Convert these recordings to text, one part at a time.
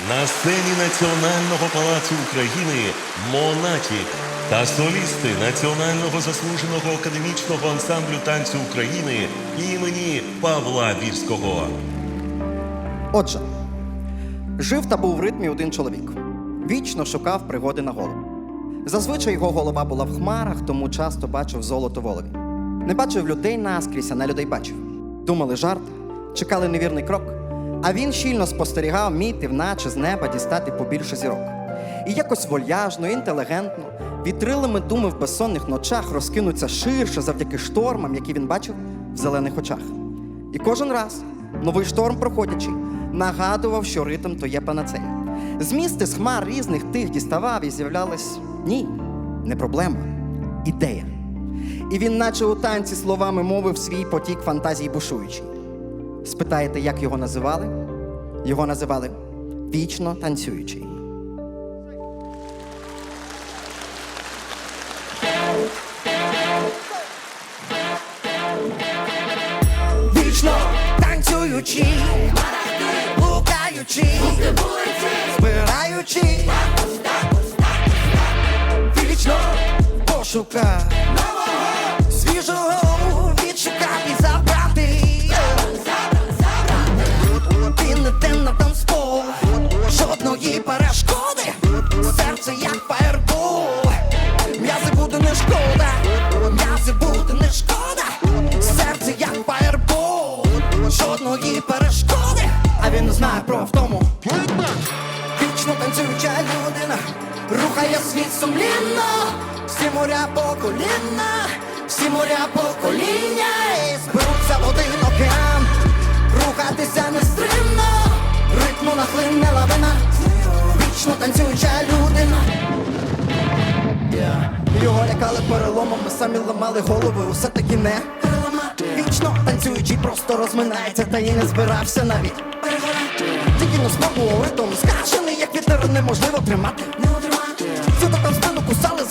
На сцені Національного палацу України Монатік та солісти Національного заслуженого академічного ансамблю танцю України імені Павла Вірського. Отже, жив та був в ритмі один чоловік. Вічно шукав пригоди на голову. Зазвичай його голова була в хмарах, тому часто бачив золото волові. Не бачив людей наскрізь, а на людей бачив. Думали жарт, чекали невірний крок. А він щільно спостерігав, мітив, наче з неба дістати побільше зірок. І якось вольяжно, інтелігентно, вітрилами думи в безсонних ночах розкинуться ширше завдяки штормам, які він бачив в зелених очах. І кожен раз новий шторм, проходячи, нагадував, що ритм то є панацея. Змісти з хмар різних тих діставав і з'являлась ні, не проблема, ідея. І він, наче у танці словами мовив свій потік фантазій бушуючий. Спитаєте, як його називали? Його називали вічно танцюючий. Вічно танцюючи, блукаючи, збираючи, вічно пошука рухає світ сумлінно, всі моря по коліна, всі моря по коління, і зберуться в один океан, рухатися нестримно, ритму нахлине лавина, вічно танцююча людина. Його лякали переломами, самі ламали голови, усе таки не. Вічно танцюючий просто розминається, та й не збирався навіть. Тільки не спробував ритм скачений, як вітер неможливо тримати.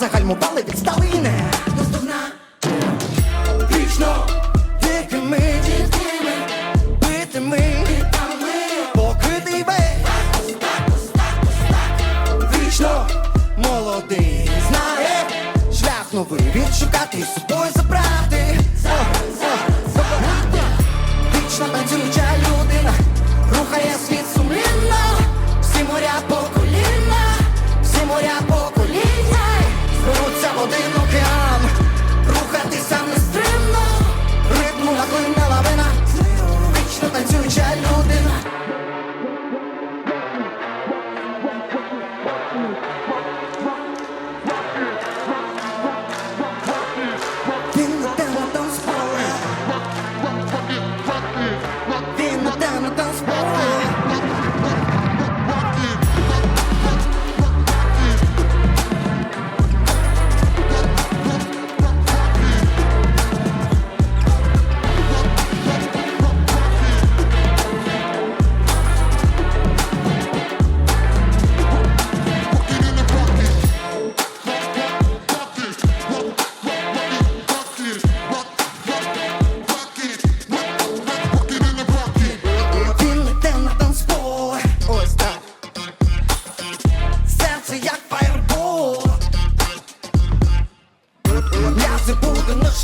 Загальмували, відстали і не наздогнати. Вічно дикими дітками, битими, покритий весь вічно молодий знає шлях новий відшукати з собою забрати. Вічно танцююча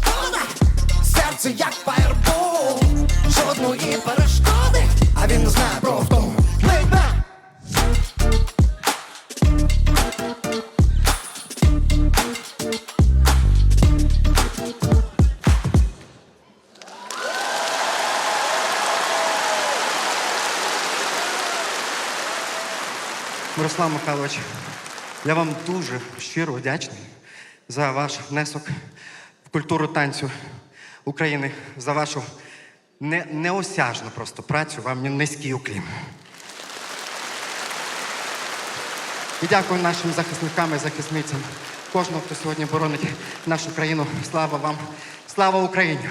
буде не шкода Серце як фаєрбол Жодної перешкоди. А він не знає про втому. Мирослав Михайлович, я вам дуже щиро вдячний за ваш внесок культуру танцю України, за вашу не, неосяжну просто працю. Вам низький уклін. І дякую нашим захисникам і захисницям, кожного, хто сьогодні боронить нашу країну. Слава вам! Слава Україні!